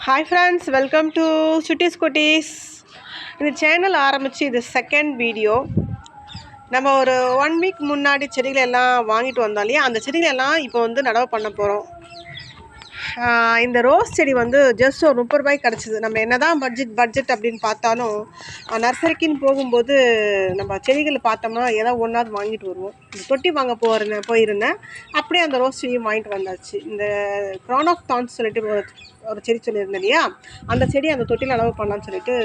Hi friends welcome to Chuttis Kutties இந்த channel ஆரம்பித்து இது செகண்ட் வீடியோ நம்ம ஒரு ஒன் வீக் முன்னாடி செடிகளை எல்லாம் வாங்கிட்டு வந்தோம் இல்லையா? அந்த செடிகளெல்லாம் இப்போ வந்து நடவு பண்ண போகிறோம் இந்த ரோஸ் செடி வந்து ஜஸ்ட் ஒரு முப்பது ரூபாய்க்கு கிடச்சிது. நம்ம என்ன தான் பட்ஜெட் பட்ஜெட் அப்படின்னு பார்த்தாலும் நர்சரிக்குன்னு போகும்போது நம்ம செடிகள் பார்த்தோம்னா ஏதோ ஒன்றாவது வாங்கிட்டு வருவோம். இந்த தொட்டி வாங்க போகிறேன் போயிருந்தேன். அப்படியே அந்த ரோஸ் செடியும் வாங்கிட்டு வந்தாச்சு. இந்த க்ரான் ஆஃப் தான்ஸ் சொல்லிட்டு ஒரு ஒரு செடி சொல்லியிருந்தேன் இல்லையா? அந்த செடி அந்த தொட்டியில் அளவு பண்ணலான்னு சொல்லிட்டு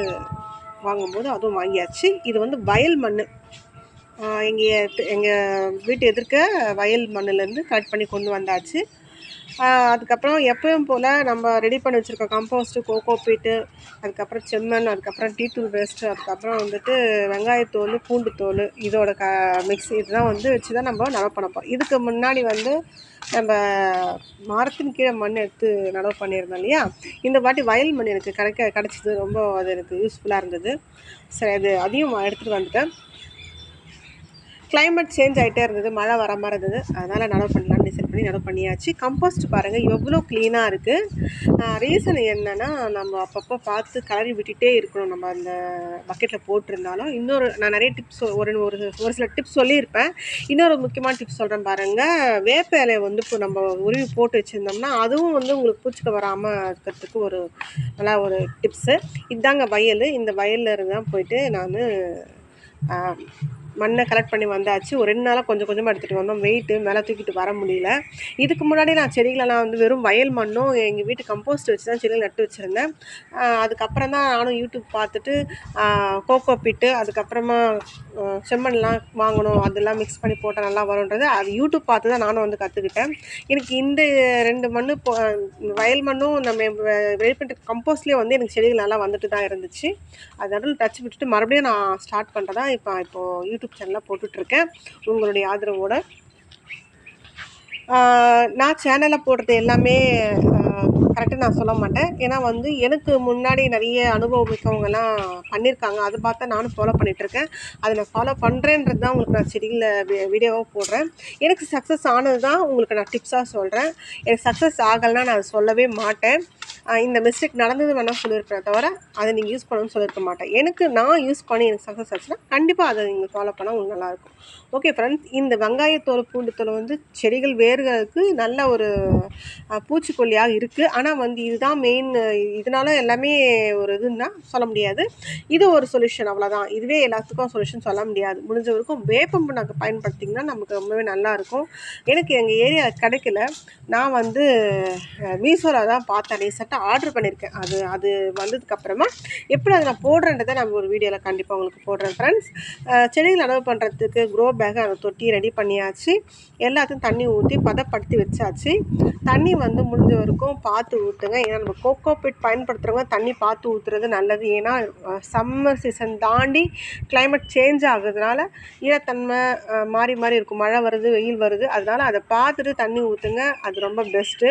வாங்கும்போது அதுவும் வாங்கியாச்சு. இது வந்து வயல் மண் எங்கள் எங்கள் வீட்டு எதிர்க்க வயல் மண்ணிலேருந்து கட் பண்ணி கொண்டு வந்தாச்சு. அதுக்கப்புறம் எப்பயும் போல் நம்ம ரெடி பண்ணி வச்சுருக்கோம் கம்போஸ்ட்டு கோகோ பீட்டு அதுக்கப்புறம் செம்மண் அதுக்கப்புறம் டீ தூள் வேஸ்ட்டு அதுக்கப்புறம் வந்துட்டு வெங்காயத்தோல் பூண்டு தோல் இதோட க மிக்ஸ் இதெல்லாம் வந்து வச்சு தான் நம்ம நடவு பண்ணப்போம் இதுக்கு முன்னாடி வந்து நம்ம மரத்தின் கீழே மண் எடுத்து நடவு பண்ணியிருந்தோம் இல்லையா? இந்த வாட்டி வயல் மண் எனக்கு கிடைக்க கிடச்சிது. ரொம்ப அது எனக்கு யூஸ்ஃபுல்லாக இருந்தது. சரி அது அதையும் எடுத்துகிட்டு வந்துட்டேன். கிளைமேட் சேஞ்ச் ஆகிட்டே இருந்தது. மழை வர மாதிரி இருந்தது. அதனால் நடவு பண்ணலாம்னு அப்படின்னு அதை நடவு பண்ணியாச்சு கம்போஸ்ட் பாருங்கள் எவ்வளோ க்ளீனாக இருக்குது ரீசன் என்னென்னா நம்ம அப்பப்போ பார்த்து கலரி விட்டுட்டே இருக்கணும். நம்ம அந்த பக்கெட்டில் போட்டிருந்தாலும். இன்னொரு நான் நிறைய டிப்ஸ் ஒரு ஒரு ஒரு சில டிப்ஸ் சொல்லியிருப்பேன். இன்னொரு முக்கியமான டிப்ஸ் சொல்கிறேன் பாருங்கள் வேப்ப இலையை வந்து இப்போ நம்ம உருவி போட்டு வச்சுருந்தோம்னா அதுவும் வந்து உங்களுக்கு பூச்சிக்க வராமல் இருக்கிறதுக்கு ஒரு நல்லா ஒரு டிப்ஸு இதுதாங்க வயல். இந்த வயலில் இருந்து தான் போயிட்டு நான் மண்ணை கலெக்ட் பண்ணி வந்தாச்சு. ஒரு ரெண்டு நாளாக கொஞ்சம் கொஞ்சமாக எடுத்துகிட்டு வந்தோம். வெயிட்டு மேலே தூக்கிட்டு வர முடியல. இதுக்கு முன்னாடி நான் செடிகளெல்லாம் வந்து வெறும் வயல் மண்ணும் எங்கள் வீட்டு கம்போஸ்ட் வச்சு தான் செடிகள் நட்டு வச்சுருந்தேன். அதுக்கப்புறம் தான் நானும் யூடியூப் பார்த்துட்டு கோகோ பிட்டு அதுக்கப்புறமா செம்மண்லாம் வாங்கணும் அதெல்லாம் மிக்ஸ் பண்ணி போட்டால் நல்லா வரும்ன்றது அது யூடியூப் பார்த்து தான் நானும் வந்து கற்றுக்கிட்டேன் எனக்கு இந்த ரெண்டு மண் வயல் மண்ணும் நம்ம ரெடி பண்ணிட்டு கம்போஸ்ட்லேயே வந்து எனக்கு செடிகள் நல்லா வந்துட்டு தான் இருந்துச்சு. அதனால டச் விட்டுட்டு மறுபடியும் நான் ஸ்டார்ட் பண்ணுறதா இப்போ இப்போது யூடியூப் யூடியூப் சேனலாக போட்டுட்ருக்கேன். உங்களுடைய ஆதரவோடு. நான் சேனலில் போடுறது எல்லாமே கரெக்டாக நான் சொல்ல மாட்டேன். ஏன்னா வந்து எனக்கு முன்னாடி நிறைய அனுபவம் மிக்கவங்கெல்லாம் பண்ணியிருக்காங்க அதை பார்த்தா நானும் ஃபாலோ பண்ணிகிட்ருக்கேன் அதை நான் ஃபாலோ பண்ணுறேன்றது தான் உங்களுக்கு நான் செடியில் வீடியோவாக போடுறேன். எனக்கு சக்ஸஸ் ஆனது தான் உங்களுக்கு நான் டிப்ஸாக சொல்கிறேன் எனக்கு சக்ஸஸ் ஆகலைன்னா நான் சொல்லவே மாட்டேன். இந்த மிஸ்டேக் நடந்தது வேணால் சொல்லியிருக்கிறேன் தவிர அதை நீங்கள் யூஸ் பண்ணணும்னு சொல்லியிருக்க மாட்டேன். எனக்கு நான் யூஸ் பண்ணி எனக்கு சக்ஸஸ் ஆச்சுன்னா கண்டிப்பாக அதை நீங்கள் ஃபாலோ பண்ணால் உங்களுக்கு நல்லாயிருக்கும். ஓகே ஃப்ரெண்ட்ஸ் இந்த வெங்காயத்தோல் பூண்டுத்தோல் வந்து செடிகள் வேர்களுக்கு நல்ல ஒரு பூச்சிக்கொல்லியாக இருக்குது ஆனால் வந்து இதுதான் மெயின் இதனால எல்லாமே ஒரு இதுன்னா சொல்ல முடியாது. இது ஒரு சொல்யூஷன் அவ்வளோதான் இதுவே எல்லாத்துக்கும் சொல்யூஷன் சொல்ல முடியாது. முடிஞ்ச வரைக்கும் வேப்பம்பு நாங்கள் பயன்படுத்திங்கன்னா நமக்கு ரொம்பவே நல்லாயிருக்கும். எனக்கு எங்கள் ஏரியா கிடைக்கல. நான் வந்து மீசோரா தான் பார்த்தேன். ரீசெண்டாக ஆர்டர் பண்ணியிருக்கேன் அது அது வந்ததுக்கப்புறமா எப்படி அதை நான் போடுறேன்றதை நம்ம ஒரு வீடியோவில் கண்டிப்பாக உங்களுக்கு போடுறேன் ஃப்ரெண்ட்ஸ் செடிகள் அளவு பண்ணுறதுக்கு க்ரோ பேக் அதை தொட்டி ரெடி பண்ணியாச்சு. எல்லாத்தையும் தண்ணி ஊற்றி பதப்படுத்தி வச்சாச்சு. தண்ணி வந்து முடிஞ்ச வரைக்கும் பார்த்து ஊற்றுங்க ஏன்னா நம்ம கோகோ பிட் பயன்படுத்துகிறவங்க தண்ணி பார்த்து ஊற்றுறது நல்லது. ஏன்னா சம்மர் சீசன் தாண்டி கிளைமேட் சேஞ்ச் ஆகுறதுனால ஈரத்தன்மை மாறி மாறி இருக்கும். மழை வருது வெயில் வருது. அதனால் அதை பார்த்துட்டு தண்ணி ஊற்றுங்க அது ரொம்ப பெஸ்ட்டு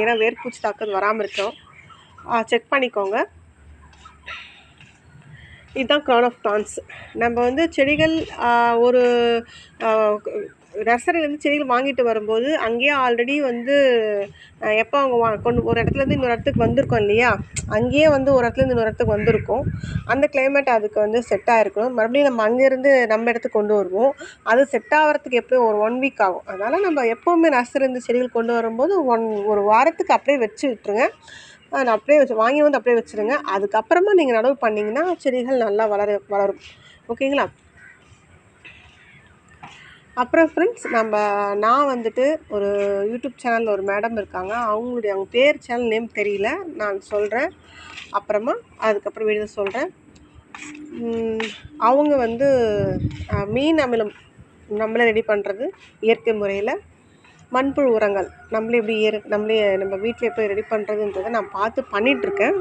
ஏன்னா வேர்பூச்சி தாக்கம் வராமல் இருக்கும் செக் பண்ணிக்கோங்க. இதுதான் க்ரான் ஆஃப் பிளான்ஸ் நம்ம வந்து செடிகள் ஒரு நர்சரிலேருந்து செடிகள் வாங்கிட்டு வரும்போது அங்கேயே ஆல்ரெடி வந்து எப்போ அவங்க வா கொண்டு ஒரு இடத்துலேருந்து இன்னொரு இடத்துக்கு வந்திருக்கோம் இல்லையா? அங்கேயே வந்து ஒரு இடத்துலேருந்து இன்னொரு இடத்துக்கு வந்திருக்கோம். அந்த கிளைமேட் அதுக்கு வந்து செட் ஆகிருக்கணும் மறுபடியும் நம்ம அங்கேருந்து நம்ம இடத்துக்கு கொண்டு வருவோம். அது செட் ஆகிறதுக்கு எப்போயும் ஒரு ஒன் வீக் ஆகும். அதனால் நம்ம எப்போவுமே நர்சரிலேருந்து செடிகள் கொண்டு வரும்போது ஒன் ஒரு வாரத்துக்கு அப்படியே வச்சு விட்டுருங்க. நான் அப்படியே வச்சு வாங்கி வந்து அப்படியே வச்சுருங்க. அதுக்கப்புறமா நீங்கள் நடவு பண்ணிங்கன்னா செடிகள் நல்லா வளர வளரும். ஓகேங்களா? அப்புறம் ஃப்ரெண்ட்ஸ் நம்ம நான் வந்துட்டு ஒரு யூடியூப் சேனலில் ஒரு மேடம் இருக்காங்க. அவங்களுடைய அவங்க பேர் சேனல் நேம் தெரியல. நான் சொல்கிறேன் அப்புறமா அதுக்கப்புறம் வீடியோ சொல்கிறேன் அவங்க வந்து மீன் அமிலம் நம்மளே ரெடி பண்ணுறது இயற்கை முறையில். மண்புழு உரங்கள். நம்மளே எப்படி ஏறு நம்மளே நம்ம வீட்டில் எப்படி ரெடி பண்ணுறதுன்றதை நான் பார்த்து பண்ணிகிட்ருக்கேன்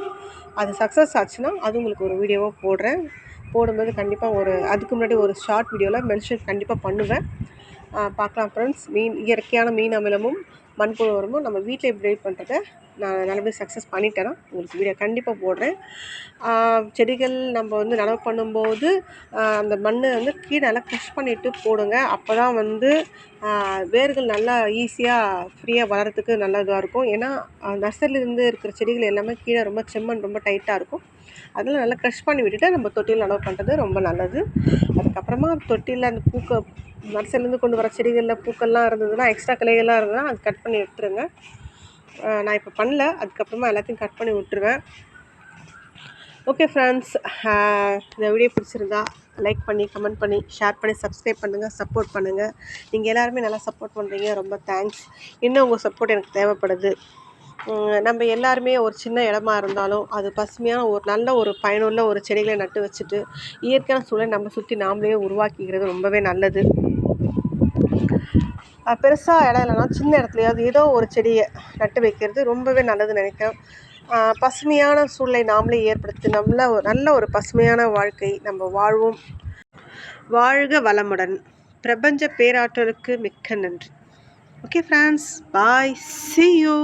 அது சக்ஸஸ் ஆச்சுன்னா அது உங்களுக்கு ஒரு வீடியோவாக போடுறேன். போடும்போது கண்டிப்பாக ஒரு அதுக்கு முன்னாடி ஒரு ஷார்ட் வீடியோவில் மென்ஷன் கண்டிப்பாக பண்ணுவேன். பார்க்கலாம் ஃப்ரெண்ட்ஸ் மீன் இயற்கையான மீன் அமிலமும் மண்புழு உரமும் நம்ம வீட்டில் எப்படி ரெடி பண்ணுறதை நான் நல்லபடியாக சக்ஸஸ் பண்ணிட்டேன்னா உங்களுக்கு வீடியோ கண்டிப்பாக போடுறேன். செடிகள் நம்ம வந்து நடவு பண்ணும்போது அந்த மண்ணை வந்து கீழே நல்லா க்ரஷ் பண்ணிவிட்டு போடுங்க. அப்போ தான் வந்து வேர்கள் நல்லா ஈஸியாக ஃப்ரீயாக வளர்கிறதுக்கு நல்லா இதாக இருக்கும். ஏன்னா நர்சரியிலேருந்து இருக்கிற செடிகள் எல்லாமே கீழே ரொம்ப செம்மண் ரொம்ப டைட்டாக இருக்கும். அதில் நல்லா க்ரஷ் பண்ணி விட்டுட்டு நம்ம தொட்டியில் நடவு பண்ணுறது ரொம்ப நல்லது. அதுக்கப்புறமா தொட்டியில் அந்த பூக்க நர்சரிலேருந்து கொண்டு வர செடிகளில் பூக்கள்லாம் இருந்ததுன்னா எக்ஸ்ட்ரா கிளைகள்லாம் இருந்ததுன்னா அது கட் பண்ணி எடுத்துருங்க. நான் இப்போ பண்ணல. அதுக்கப்புறமா எல்லாத்தையும் கட் பண்ணி விட்டுருவேன். ஓகே ஃப்ரெண்ட்ஸ் இந்த வீடியோ பிடிச்சிருந்தா லைக் பண்ணி கமெண்ட் பண்ணி ஷேர் பண்ணி சப்ஸ்கிரைப் பண்ணுங்கள் சப்போர்ட் பண்ணுங்கள் நீங்கள் எல்லாருமே நல்லா சப்போர்ட் பண்ணுறீங்க ரொம்ப தேங்க்ஸ் இன்னும் உங்கள் சப்போர்ட் எனக்கு தேவைப்படுது. நம்ம எல்லாருமே ஒரு சின்ன இடமா இருந்தாலும் அது பசுமையான ஒரு நல்ல ஒரு பயனுள்ள ஒரு செடிகளை நட்டு வச்சுட்டு இயற்கையான சூழலை நம்ம சுற்றி நாமளே உருவாக்கிக்கிறது ரொம்பவே நல்லது. பெருசாக இடம் இல்லைனா சின்ன இடத்துலையாவது ஏதோ ஒரு செடியை நட்டு வைக்கிறது ரொம்பவே நல்லதுன்னு நினைக்கிறேன். பசுமையான சூழலை நாமளே ஏற்படுத்தி நல்ல ஒரு நல்ல ஒரு பசுமையான வாழ்க்கை நம்ம வாழ்வோம். வாழ்க வளமுடன். பிரபஞ்ச பேராற்றலுக்கு மிக்க நன்றி. Okay friends bye see you